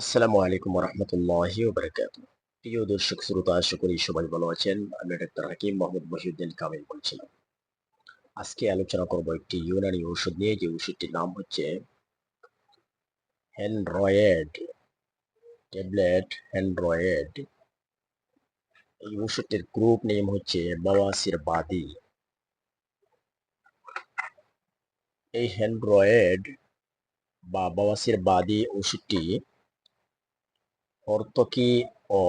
আসসালামু আলাইকুম রহমতুল্লাহি ওবরাকাত প্রিয় দর্শক, শ্রোতা আশা করি সবাই ভালো আছেন। আমি ডাক্তার হাকিম মোহাম্মদ মহিউদ্দিন কামিল বলছিলাম। আজকে আলোচনা করব একটি ইউনানি ওষুধ নিয়ে। যে ওষুধটির নাম হচ্ছে হ্যান্ড্রয়েড ট্যাবলেট হ্যান্ড্রয়েড এই ওষুধটির গ্রুপ নেম হচ্ছে বাওয়াসির বাদি এই হ্যান্ড্রয়েড বা বাওয়াসির বাদি ওষুধটি হর্তকি ও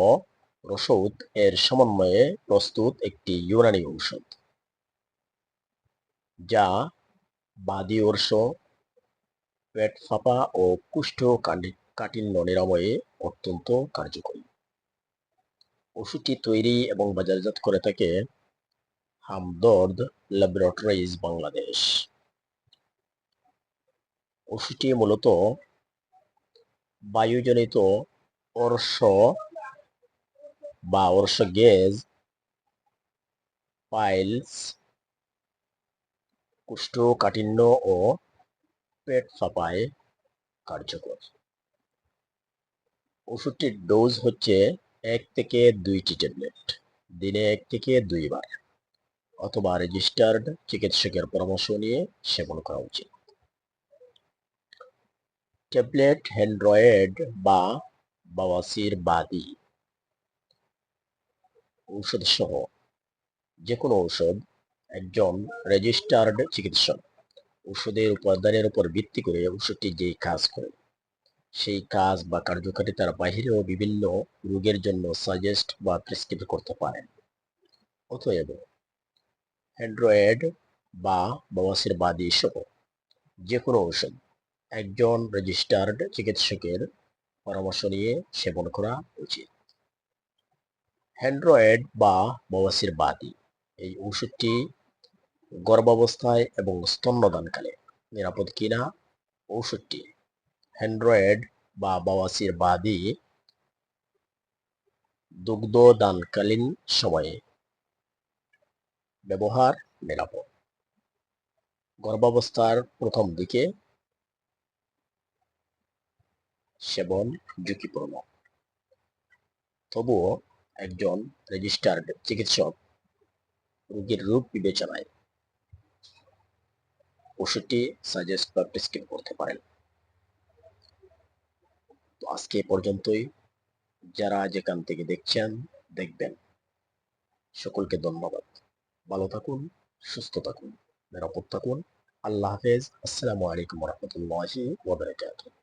রসৌদ এর সমন্বয়ে প্রস্তুত একটি ইউনানি ঔষধ, যা বাদি অর্শ, পেট ফাঁপা ও কুষ্ঠ কাঠিন্য নিরাময়ে অত্যন্ত কার্যকরী। ওষুধটি তৈরি এবং বাজারজাত করে থাকে হামদর্দ ল্যাবরেটরিজ বাংলাদেশ। ওষুধটি মূলত বায়ুজনিত অর্শ বা অর্শ গেজ, পাইলস কুষ্ঠকাঠিন্য ও পেট ফাঁপায় কার্যকর। ওষুধটির ডোজ হচ্ছে এক থেকে দুইটি ট্যাবলেট, দিনে এক থেকে দুইবার, অথবা রেজিস্টার্ড চিকিৎসকের পরামর্শ নিয়ে সেবন করা উচিত। ট্যাবলেট, হ্যান্ড্রয়েড বা বাওয়াসির বাদি। ঔষধ সহ যে কোনো ঔষধ, একজন রেজিস্টার্ড চিকিৎসক ওষুধের উপাদানের উপর ভিত্তি করে ওষুধটি যেই কাজ করে, সেই কাজ বা কার্যকারিতার বাহিরেও বিভিন্ন রোগের জন্য সাজেস্ট বা প্রেসক্রিপ করতে পারেন। অতএব হ্যান্ড্রয়েড বা বাবাসির বাদি সহ যে কোনো ঔষধ, একজন রেজিস্টার্ড চিকিৎসকের পরামর্শ নিয়ে সেবন করা উচিত। হ্যান্ড্রয়েড বা বওয়াসির বাদি এই ওষুধটি গর্ভাবস্থায় এবং স্তন্যদানকালে নিরাপদ কিনা ঔষধটি হ্যান্ড্রয়েড বা বাওয়াসির বাদি দুগ্ধ দানকালীন সময়ে ব্যবহার নিরাপদ। গর্ভাবস্থার প্রথম দিকে সেবন ঝুঁকিপূর্ণ তবুও একজন রেজিস্টার্ড চিকিৎসক রোগীর রূপ বিবেচনায় ওষুধটি সাজেস্ট বা প্রেসক্রিপ করতে পারেন। তো আজকে পর্যন্তই। যারা যেখান থেকে দেখছেন, দেখবেন। সকলকে ধন্যবাদ। ভালো থাকুন, সুস্থ থাকুন, নিরাপদ থাকুন। আল্লাহ হাফেজ। আসসালামু আলাইকুম রহমতুল্লাহি ওবরাকাতুহ